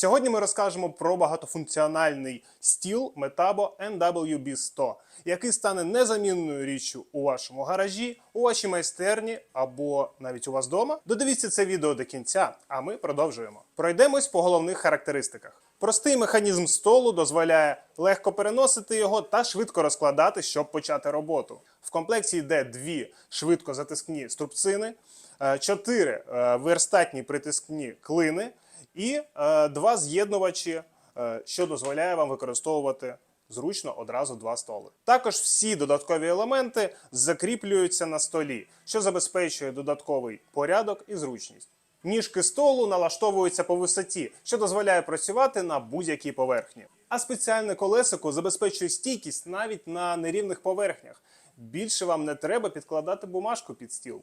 Сьогодні ми розкажемо про багатофункціональний стіл Metabo NWB100, який стане незамінною річчю у вашому гаражі, у вашій майстерні або навіть у вас вдома. Додивіться це відео до кінця, а ми продовжуємо. Пройдемось по головних характеристиках. Простий механізм столу дозволяє легко переносити його та швидко розкладати, щоб почати роботу. В комплекті йде дві швидкозатискні струбцини, е, чотири е, верстатні притискні клини і е, два з'єднувачі, е, що дозволяє вам використовувати зручно одразу два столи. Також всі додаткові елементи закріплюються на столі, що забезпечує додатковий порядок і зручність. Ніжки столу налаштовуються по висоті, що дозволяє працювати на будь-якій поверхні. А спеціальне колесико забезпечує стійкість навіть на нерівних поверхнях. Більше вам не треба підкладати бумажку під стіл.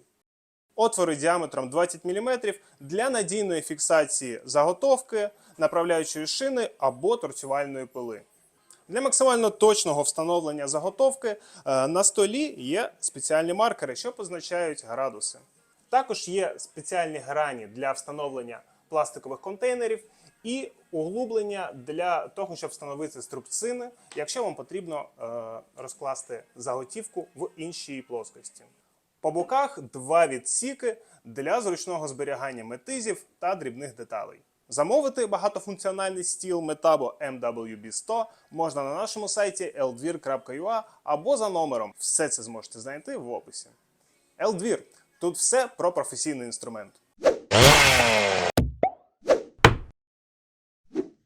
Отвори діаметром 20 мм для надійної фіксації заготовки, направляючої шини або торцювальної пили. Для максимально точного встановлення заготовки е, на столі є спеціальні маркери, що позначають градуси. Також є спеціальні грані для встановлення пластикових контейнерів і углублення для того, щоб встановити струбцини, якщо вам потрібно е, розкласти заготівку в іншій плоскості. По боках два відсіки для зручного зберігання метизів та дрібних деталей. Замовити багатофункціональний стіл Metabo MWB100 можна на нашому сайті eldvir.ua або за номером. Все це зможете знайти в описі. Eldvir – тут все про професійний інструмент.